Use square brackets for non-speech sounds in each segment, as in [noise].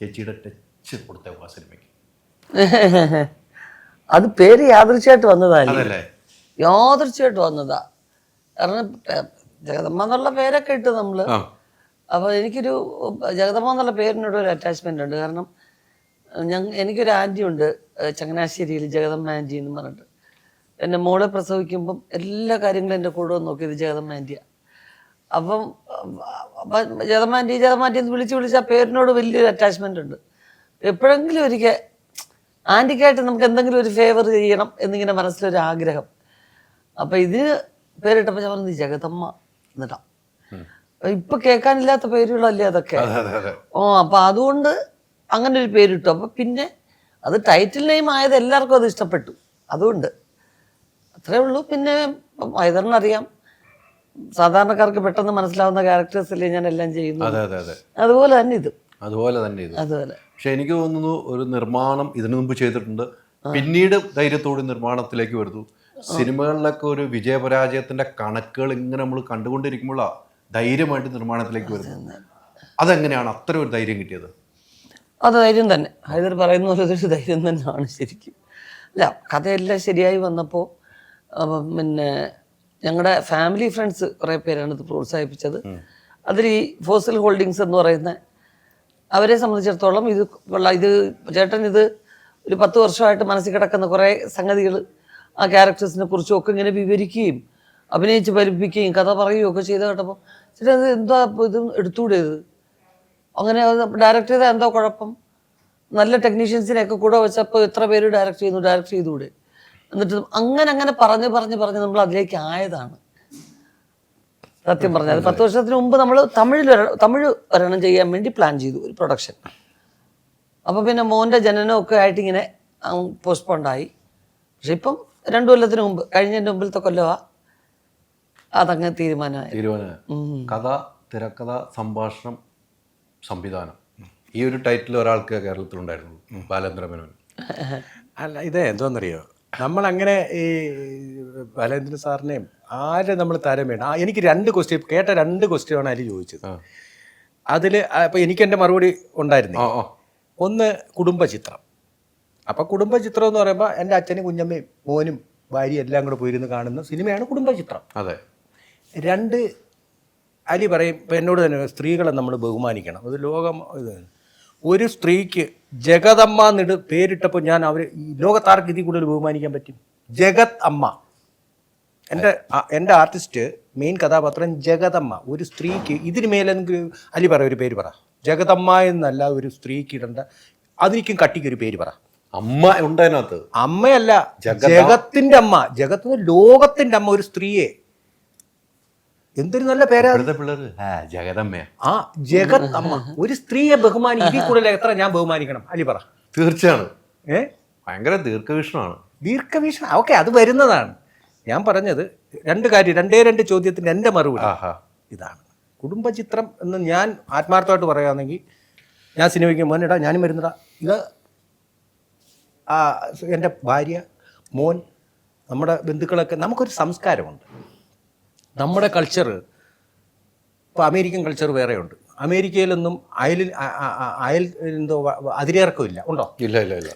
ചേച്ചിയുടെ ടച്ച് കൊടുത്ത ആ സിനിമയ്ക്ക്. [laughs] അത് പേര് യാദൃശ്യമായിട്ട് വന്നതല്ലേ അതല്ലേ? യാദൃശ്യമായിട്ട് വന്നതാ. കാരണം ഏർ, ജഗദമ്മ എന്നുള്ള പേരൊക്കെ ഇട്ട് നമ്മൾ. ആ. അപ്പോൾ എനിക്കൊരു ജഗദമ്മ എന്നുള്ള പേരിനോട് ഒരു അറ്റാച്ച്മെന്റ് ഉണ്ട്. കാരണം ഞങ്ങ എനിക്കൊരു ആന്റി ഉണ്ട് ചങ്ങനാശ്ശേരിയിൽ ജഗദമ്മ ആന്റി എന്ന് പറഞ്ഞിട്ട്. എന്റെ മോളെ പ്രസവിക്കുമ്പം എല്ലാ കാര്യങ്ങളും എന്റെ കൂടെ വന്ന് നോക്കിയത് ജഗദമ്മ ആന്റിയാണ് അപ്പം ജതമാന്റി ആന്റി എന്ന് വിളിച്ച് വിളിച്ച് ആ പേരിനോട് വലിയൊരു അറ്റാച്ച്മെന്റ് ഉണ്ട്. എപ്പോഴെങ്കിലും ഒരിക്കൽ ആന്റിക്കായിട്ട് നമുക്ക് എന്തെങ്കിലും ഒരു ഫേവർ ചെയ്യണം എന്നിങ്ങനെ മനസ്സിലൊരു ആഗ്രഹം അപ്പം ഇത് പേരിട്ടപ്പോൾ ഞാൻ പറഞ്ഞു ജഗതമ്മ എന്നിട്ടാ. ഇപ്പൊ കേൾക്കാനില്ലാത്ത പേരുകളല്ലേ അതൊക്കെ? അതെ അതെ അതെ. ഓ അപ്പൊ അതുകൊണ്ട് അങ്ങനെ ഒരു പേരിട്ടു. അപ്പൊ പിന്നെ അത് ടൈറ്റിൽ നെയിം ആയത് എല്ലാവർക്കും അത് ഇഷ്ടപ്പെട്ടു. അതുകൊണ്ട്. അത്രേ ഉള്ളൂ. പിന്നെ വൈതറിനറിയാം സാധാരണക്കാർക്ക് പെട്ടെന്ന് മനസ്സിലാവുന്ന ക്യാരക്ടേഴ്സ് അല്ലേ ഞാൻ എല്ലാം ചെയ്യുന്നു അതെ അതെ അതെ. അതുപോലെ തന്നെ ഇത്. അതുപോലെ തന്നെ ഇത്. അതുപോലെ. പക്ഷെ എനിക്ക് തോന്നുന്നു ഒരു നിർമ്മാണം ഇതിനു മുമ്പ് ചെയ്തിട്ടുണ്ട്. പിന്നീട് ധൈര്യത്തോടെ നിർമ്മാണത്തിലേക്ക് വരുന്നു. സിനിമകളിലൊക്കെ ഒരു വിജയപരാജയത്തിന്റെ കണക്കുകൾ ഇങ്ങനെ നമ്മൾ കണ്ടുകൊണ്ടിരിക്കുമ്പോഴാണ് ധൈര്യമായിട്ട് നിർമ്മാണത്തിലേക്ക് വരുന്നത്. അതെങ്ങനെയാണ് അത്ര ഒരു ധൈര്യം കിട്ടിയത്? അത് ധൈര്യം തന്നെ. ഹൈദർ പറയുന്ന പോലെ ഒരു ധൈര്യം തന്നെയാണ് ശരിക്കും. അല്ല കഥയെല്ലാം ശരിയായി വന്നപ്പോൾ പിന്നെ ഞങ്ങളുടെ ഫാമിലി ഫ്രണ്ട്സ് കുറേ പേരാണ് ഇത് പ്രോത്സാഹിപ്പിച്ചത്. അതിൽ ഈ ഫോസിൽ ഹോൾഡിങ്സ് എന്ന് പറയുന്ന അവരെ സംബന്ധിച്ചിടത്തോളം ഇത് കൊള്ള. ഇത് ചേട്ടൻ ഇത് ഒരു പത്ത് വർഷമായിട്ട് മനസ്സിൽ കിടക്കുന്ന കുറേ സംഗതികൾ ആ ക്യാരക്ടേഴ്സിനെ കുറിച്ചും ഒക്കെ ഇങ്ങനെ വിവരിക്കുകയും അഭിനയിച്ച് ഫലിപ്പിക്കുകയും കഥ പറയുകയും ഒക്കെ ചെയ്ത് കേട്ടപ്പോൾ ചേട്ടാ ഇത് എന്താ ഇത് എടുത്തുകൂടെ ഇത്? അങ്ങനെ ഡയറക്റ്റ് ചെയ്താൽ എന്തോ കുഴപ്പം? നല്ല ടെക്നീഷ്യൻസിനെയൊക്കെ കൂടെ വെച്ചപ്പോൾ എത്ര പേര് ഡയറക്റ്റ് ചെയ്യുന്നു ഡയറക്റ്റ് ചെയ്തുകൂടെ എന്നിട്ട് അങ്ങനെ അങ്ങനെ പറഞ്ഞ് പറഞ്ഞ് പറഞ്ഞ് നമ്മൾ അതിലേക്ക് ആയതാണ്. സത്യം പറഞ്ഞാൽ പത്ത് വർഷത്തിന് മുമ്പ് നമ്മൾ തമിഴിൽ തമിഴ് ഒരെണ്ണം ചെയ്യാൻ വേണ്ടി പ്ലാൻ ചെയ്തു ഒരു പ്രൊഡക്ഷൻ അപ്പോൾ പിന്നെ മോന്റെ ജനനമൊക്കെ ആയിട്ട് ഇങ്ങനെ പോസ്റ്റ്പോണ്ടായി പക്ഷെ ഇപ്പം രണ്ടു കൊല്ലത്തിന് മുമ്പ് കഴിഞ്ഞതിന്റെ മുമ്പിലത്തെ കൊല്ലമാണ് അതങ്ങ് തീരുമാനമായി. തീരുമാനം കഥ തിരക്കഥ സംഭാഷണം സംവിധാനം. ഈ ഒരു ടൈറ്റിൽ ഒരാൾക്ക് കേരളത്തിലുണ്ടായിരുന്നു. ബാലേന്ദ്ര മേനോൻ അല്ല ഇത് എന്തോന്നറിയോ? നമ്മളങ്ങനെ ഈ ബാലേന്ദ്രൻ സാറിനെയും ആരെ നമ്മൾ താരം വേണം? ആ എനിക്ക് രണ്ട് ക്വസ്റ്റ്യൻ കേട്ട രണ്ട് ക്വസ്റ്റ്യനാണ് അതിൽ ചോദിച്ചത്. അതിൽ അപ്പം എനിക്ക് എന്റെ മറുപടി ഉണ്ടായിരുന്നു ഒന്ന് കുടുംബ കുടുംബചിത്രം. അപ്പം കുടുംബചിത്രം എന്ന് പറയുമ്പോൾ എന്റെ അച്ഛനും കുഞ്ഞമ്മയും മോനും ഭാര്യയും എല്ലാം കൂടെ പോയിരുന്ന് കാണുന്ന സിനിമയാണ് കുടുംബചിത്രം. അതെ. രണ്ട് അലി പറയും ഇപ്പം എന്നോട് തന്നെ സ്ത്രീകളെ നമ്മൾ ബഹുമാനിക്കണം. അത് ലോകം ഇത് ഒരു സ്ത്രീക്ക് ജഗതമ്മ എന്നിട്ട് പേരിട്ടപ്പോൾ ഞാൻ അവർ ലോകത്താർക്ക് ഇതിൽ കൂടുതൽ ബഹുമാനിക്കാൻ പറ്റും. ജഗത് അമ്മ. എന്റെ എന്റെ ആർട്ടിസ്റ്റ് മെയിൻ കഥാപാത്രം ജഗതമ്മ ഒരു സ്ത്രീക്ക് ഇതിന് മേലെങ്കിലും അലി പറ ഒരു പേര് പറ. ജഗതമ്മ എന്നല്ല ഒരു സ്ത്രീക്ക് ഇടേണ്ട അതിനും കട്ടിക്ക് ഒരു പേര് പറ. അമ്മ ഉണ്ട് അതിനകത്ത്. അമ്മയല്ല ജഗത- ജഗത്തിന്റെ അമ്മ. ജഗത്ത് ലോകത്തിന്റെ അമ്മ ഒരു സ്ത്രീയെ. എന്തൊരു നല്ല പേരാ? ജഗതമ്മ ആ ജഗത് അമ്മ ഒരു സ്ത്രീയെ ബഹുമാനിക്കും ഇതിൽ കൂടുതൽ എത്ര ഞാൻ ബഹുമാനിക്കണം? അലി പറ. തീർച്ചയാണ്. ഏ? ഭയങ്കര ദീർഘവീക്ഷണമാണ്. ദീർഘവീക്ഷണം. ഓക്കെ അത് വരുന്നതാണ്. ഞാൻ പറഞ്ഞത് രണ്ട് കാര്യം രണ്ടേ രണ്ട് ചോദ്യത്തിന് എന്റെ മറുപടി. ഇതാണ്. കുടുംബചിത്രം എന്ന് ഞാൻ ആത്മാർത്ഥമായിട്ട് പറയുകയാണെങ്കിൽ ഞാൻ സിനിമയ്ക്ക് മോനെടാ ഞാനും വരുന്നടാ ഇത് ആ എന്റെ ഭാര്യ മോൻ നമ്മുടെ ബന്ധുക്കളൊക്കെ നമുക്കൊരു സംസ്കാരമുണ്ട്. നമ്മുടെ കൾച്ചർ ഇപ്പോൾ അമേരിക്കൻ കൾച്ചർ വേറെയുണ്ട്. അമേരിക്കയിലൊന്നും അയലിൽ അയൽ എന്തോ അതിരിറക്കമില്ല ഉണ്ടോ? ഇല്ല ഇല്ല ഇല്ല.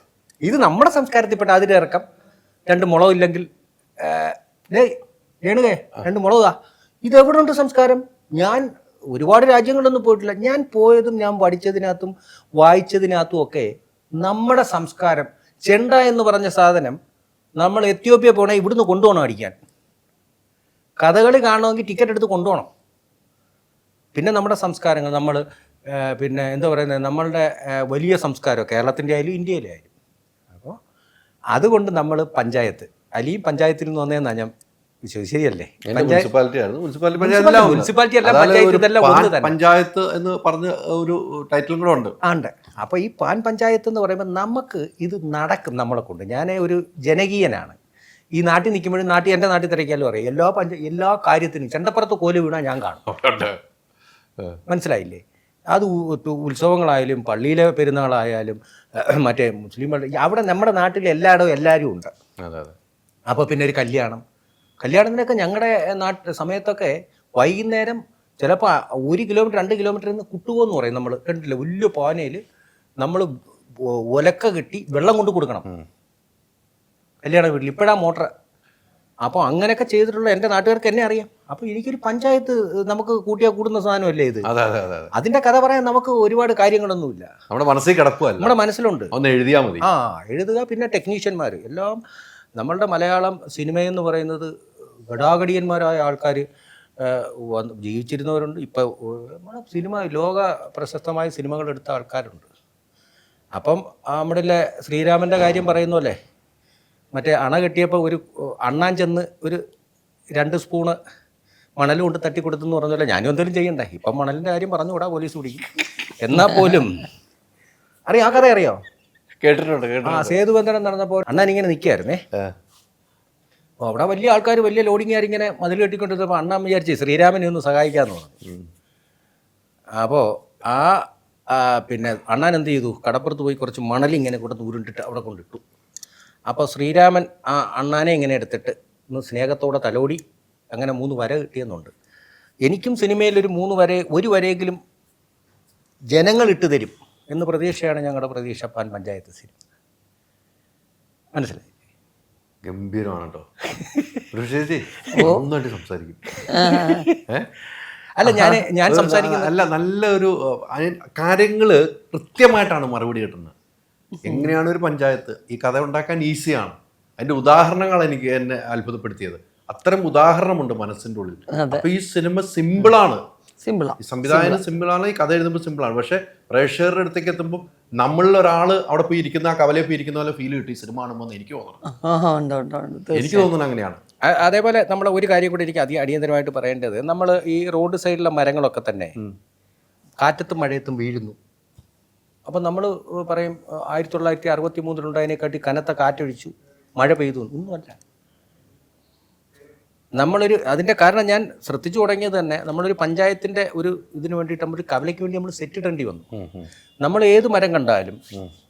ഇത് നമ്മുടെ സംസ്കാരത്തിൽപ്പെട്ട അതിരിറക്കം രണ്ട് മുളകില്ലെങ്കിൽ രേണുകേ രണ്ട് മുളകാ ഇത്. എവിടെ ഉണ്ട് സംസ്കാരം? ഞാൻ ഒരുപാട് രാജ്യങ്ങളൊന്നും പോയിട്ടില്ല. ഞാൻ പോയതും ഞാൻ പഠിച്ചതിനകത്തും വായിച്ചതിനകത്തും ഒക്കെ നമ്മുടെ സംസ്കാരം ചെണ്ട എന്ന് പറഞ്ഞ സാധനം നമ്മൾ എത്യോപ്യ പോണേ ഇവിടുന്ന് കൊണ്ടുപോകണം അടിക്കാൻ. കഥകളി കാണണമെങ്കിൽ ടിക്കറ്റ് എടുത്ത് കൊണ്ടുപോകണം. പിന്നെ നമ്മുടെ സംസ്കാരങ്ങൾ നമ്മൾ പിന്നെ എന്താ പറയുന്നത് നമ്മളുടെ വലിയ സംസ്കാരം കേരളത്തിന്റെ ആയാലും ഇന്ത്യയിലെ ആയാലും. അപ്പോൾ അതുകൊണ്ട് നമ്മൾ പഞ്ചായത്ത് അലിയും പഞ്ചായത്തിൽ നിന്ന് വന്നതെന്നാണ് ഞാൻ ശരിയല്ലേ? മുനിസിപ്പാലിറ്റി അല്ല, പഞ്ചായത്ത് എന്ന് പറഞ്ഞ ഒരു ടൈറ്റിലും കൂടെ ഉണ്ട്. ആണ്ട് ഉണ്ട്. അപ്പോൾ ഈ പാൻ പഞ്ചായത്ത് എന്ന് പറയുമ്പോൾ നമുക്ക് ഇത് നടക്കും നമ്മളെ കൊണ്ട്. ഞാൻ ഒരു ജനകീയനാണ്. ഈ നാട്ടിൽ നിൽക്കുമ്പോഴും നാട്ടിൽ എന്റെ നാട്ടിൽ തിരക്കിയാലും അറിയാം. എല്ലാ പഞ്ച എല്ലാ കാര്യത്തിനും ചെണ്ടപ്പുറത്ത് കോൽ വീണാൽ ഞാൻ കാണും. മനസ്സിലായില്ലേ? അത് ഉത്സവങ്ങളായാലും പള്ളിയിലെ പെരുന്നാളായാലും മറ്റേ മുസ്ലിം പള്ളി അവിടെ നമ്മുടെ നാട്ടിൽ എല്ലായിടവും എല്ലാവരും ഉണ്ട്. അപ്പോൾ പിന്നെ ഒരു കല്യാണം. കല്യാണത്തിനൊക്കെ ഞങ്ങളുടെ നാട്ട് സമയത്തൊക്കെ വൈകുന്നേരം ചിലപ്പോൾ ഒരു കിലോമീറ്റർ രണ്ട് കിലോമീറ്ററിൽ നിന്ന് കുട്ടുവോന്ന് പറയും നമ്മൾ കണ്ടില്ല വലിയ പാനയിൽ നമ്മൾ ഒലക്ക കെട്ടി വെള്ളം കൊണ്ട് കൊടുക്കണം. കല്യാണ വീട്ടിൽ ഇപ്പോഴാ മോട്ടർ അപ്പോൾ അങ്ങനെയൊക്കെ ചെയ്തിട്ടുള്ള എന്റെ നാട്ടുകാർക്ക് എന്നെ അറിയാം. അപ്പോൾ എനിക്കൊരു പഞ്ചായത്ത് നമുക്ക് കൂട്ടിയാൽ കൂടുന്ന സാധനമല്ലേ ഇത്? അതെ അതെ അതെ അതെ. അതിന്റെ കഥ പറയാൻ നമുക്ക് ഒരുപാട് കാര്യങ്ങളൊന്നുമില്ല. നമ്മുടെ മനസ്സിൽ കിടക്കുമല്ല നമ്മുടെ മനസ്സിലുണ്ട്. ഒന്ന് എഴുതിയാൽ മതി. ആ എഴുതുക പിന്നെ ടെക്നീഷ്യന്മാർ എല്ലാം നമ്മളുടെ മലയാളം സിനിമയെന്ന് പറയുന്നത് ഗടാഗടിയന്മാരായ ആൾക്കാർ വന്ന് ജീവിച്ചിരുന്നവരുണ്ട്. ഇപ്പോൾ നമ്മുടെ സിനിമ ലോക പ്രശസ്തമായ സിനിമകൾ എടുത്ത ആൾക്കാരുണ്ട്. അപ്പം നമ്മുടെ ശ്രീരാമന്റെ കാര്യം പറയുന്നു അല്ലേ മറ്റേ അണ കെട്ടിയപ്പോൾ ഒരു അണ്ണാൻ ചെന്ന് ഒരു രണ്ട് സ്പൂണ് മണൽ കൊണ്ട് തട്ടി എന്ന് പറഞ്ഞല്ലോ ഞാനും എന്തെങ്കിലും ചെയ്യണ്ടേ? ഇപ്പം മണലിന്റെ കാര്യം പറഞ്ഞുകൂടാ പോലീസ് പിടിക്കും. എന്നാൽ പോലും. അറിയാം? ആ കഥ അറിയോ? കേട്ടിട്ടുണ്ട് ആ സേതുബന്ധനം നടന്നപ്പോൾ അണ്ണാൻ ഇങ്ങനെ നിൽക്കായിരുന്നേ. അപ്പോൾ അവിടെ വലിയ ആൾക്കാർ വലിയ ലോഡിങ്ങുകാർ ഇങ്ങനെ മതിൽ കെട്ടിക്കൊണ്ടിരുന്നപ്പോൾ അണ്ണൻ വിചാരിച്ച് ശ്രീരാമനെ ഒന്ന് സഹായിക്കാമെന്ന് പറഞ്ഞു. അപ്പോൾ ആ പിന്നെ അണ്ണാൻ എന്ത് ചെയ്തു? കടപ്പുറത്ത് പോയി കുറച്ച് മണൽ ഇങ്ങനെ കൊണ്ടുവന്ന് ഉരുണ്ടിട്ട് അവിടെ കൊണ്ടിട്ടു. അപ്പോൾ ശ്രീരാമൻ ആ അണ്ണാനെ ഇങ്ങനെ എടുത്തിട്ട് ഒന്ന് സ്നേഹത്തോടെ തലോടി അങ്ങനെ മൂന്ന് വര കിട്ടിയെന്നുണ്ട്. എനിക്കും സിനിമയിൽ ഒരു മൂന്ന് വര ഒരു വരയെങ്കിലും ജനങ്ങൾ ഇട്ട് തരും എന്ന് പ്രതീക്ഷയാണ് ഞങ്ങളുടെ പ്രതീക്ഷ പാൻ പഞ്ചായത്ത് സിനിമ. മനസ്സിലായി? ഗംഭീരമാണ് കേട്ടോ നന്നായിട്ട് സംസാരിക്കും. [laughs] അല്ല ഞാൻ ഞാൻ സംസാരിക്കുന്നത് അല്ല നല്ലൊരു കാര്യങ്ങൾ കൃത്യമായിട്ടാണ് മറുപടി കിട്ടുന്നത്. എങ്ങനെയാണ് ഒരു പഞ്ചായത്ത് ഈ കഥ ഉണ്ടാക്കാൻ ഈസിയാണ്? അതിന്റെ ഉദാഹരണങ്ങൾ എനിക്ക് എന്നെ അത്ഭുതപ്പെടുത്തിയത്. അത്തരം ഉദാഹരണമുണ്ട് മനസ്സിന്റെ ഉള്ളിൽ. അപ്പൊ ഈ സിനിമ സിമ്പിളാണ്. സിമ്പിളാ സംവിധായകന് സിമ്പിൾ സിമ്പിളാണ് ഈ കഥ എഴുതുമ്പോൾ സിമ്പിളാണ്. പക്ഷെ പ്രേക്ഷകരുടെ അടുത്തേക്ക് എത്തുമ്പോൾ നമ്മളിൽ ഒരാൾ അവിടെ പോയി ഇരിക്കുന്ന ആ കവലയിൽ പോയി ഇരിക്കുന്ന പോലെ ഫീൽ കിട്ടി സിനിമ കാണുമ്പോൾ എനിക്ക് തോന്നണം എനിക്ക് തോന്നുന്നത് അങ്ങനെയാണ്. അതേപോലെ നമ്മൾ ഒരു കാര്യം കൂടി എനിക്ക് അതി അടിയന്തരമായിട്ട് പറയേണ്ടത്. നമ്മൾ ഈ റോഡ് സൈഡിലെ മരങ്ങളൊക്കെ തന്നെ കാറ്റത്തും മഴയത്തും വീഴുന്നു. അപ്പം നമ്മൾ പറയും ആയിരത്തി തൊള്ളായിരത്തി അറുപത്തി മൂന്നിലുണ്ടായതിനെക്കാട്ടി കനത്ത കാറ്റൊഴിച്ചു മഴ പെയ്തു ഒന്നുമല്ല നമ്മളൊരു അതിന്റെ കാരണം ഞാൻ ശ്രദ്ധിച്ചു തുടങ്ങിയത് തന്നെ നമ്മളൊരു പഞ്ചായത്തിന്റെ ഒരു ഇതിന് വേണ്ടിയിട്ട് നമ്മളൊരു കവലയ്ക്ക് വേണ്ടി നമ്മൾ സെറ്റ് ഇടേണ്ടി വന്നു. നമ്മൾ ഏത് മരം കണ്ടാലും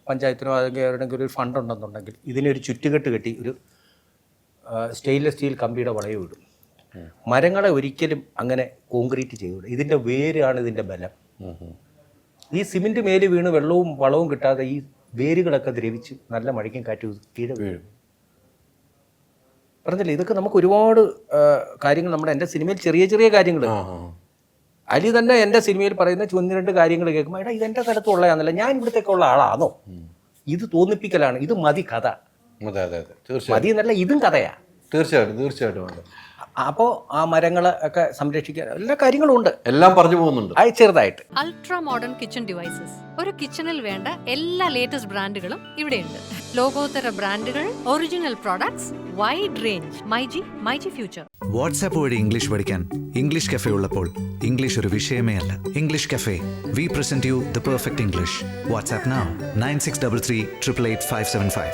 പഞ്ചായത്തിനോ അല്ലെങ്കിൽ എവിടെയെങ്കിലും ഒരു ഫണ്ട് ഉണ്ടെന്നുണ്ടെങ്കിൽ ഇതിനൊരു ചുറ്റുകെട്ട് കെട്ടി ഒരു സ്റ്റെയിൻലെസ് സ്റ്റീൽ കമ്പിയുടെ വളയം ഇടും. മരങ്ങളെ ഒരിക്കലും അങ്ങനെ കോൺക്രീറ്റ് ചെയ്യൂല. ഇതിന്റെ വേരാണ് ഇതിന്റെ ബലം. ഈ സിമെന്റ് മേൽ വീണ് വെള്ളവും വളവും കിട്ടാതെ ഈ വേരുകളൊക്കെ ദ്രവിച്ച് നല്ല മഴയ്ക്കും കാറ്റും കീഴെ വീഴും. പറഞ്ഞില്ലേ ഇതൊക്കെ നമുക്ക് ഒരുപാട് കാര്യങ്ങൾ നമ്മുടെ എന്റെ സിനിമയിൽ ചെറിയ ചെറിയ കാര്യങ്ങൾ. അലി തന്നെ എന്റെ സിനിമയിൽ പറയുന്ന ഒന്ന് രണ്ട് കാര്യങ്ങൾ കേൾക്കുമ്പോൾ എടാ ഇതെന്റെ സ്ഥലത്തുള്ളതാണല്ലോ ഞാൻ ഇവിടത്തേക്കുള്ള ആളാണോ ഇത് തോന്നിപ്പിക്കലാണ് ഇത് മതി കഥ. മതി എന്നല്ല ഇതും കഥയാ. തീർച്ചയായിട്ടും തീർച്ചയായിട്ടും അപ്പോൾ ആ മരങ്ങൾ ഒക്കെ സംരക്ഷിക്കാൻ എല്ലാ കാര്യങ്ങളും ഉണ്ട്. എല്ലാം പറഞ്ഞു പോകുന്നുണ്ട്. അത് ചെറുതായിട്ട്. അൾട്രാ മോഡേൺ കിച്ചൺ ഡിവൈസസ് ഒരു കിച്ചണിൽ വേണ്ട എല്ലാ ലേറ്റസ്റ്റ് ബ്രാൻഡുകളും ഇവിടെയുണ്ട്. ലോകോത്തര ബ്രാൻഡുകൾ original products wide range myG myG future WhatsApp വഴി ഇംഗ്ലീഷ് പഠിക്കാൻ ഇംഗ്ലീഷ് കഫേ ഉള്ളപ്പോൾ ഇംഗ്ലീഷ് ഒരു വിഷയമേ അല്ല. English cafe we present you the perfect English WhatsApp nine six double three triple eight five seven five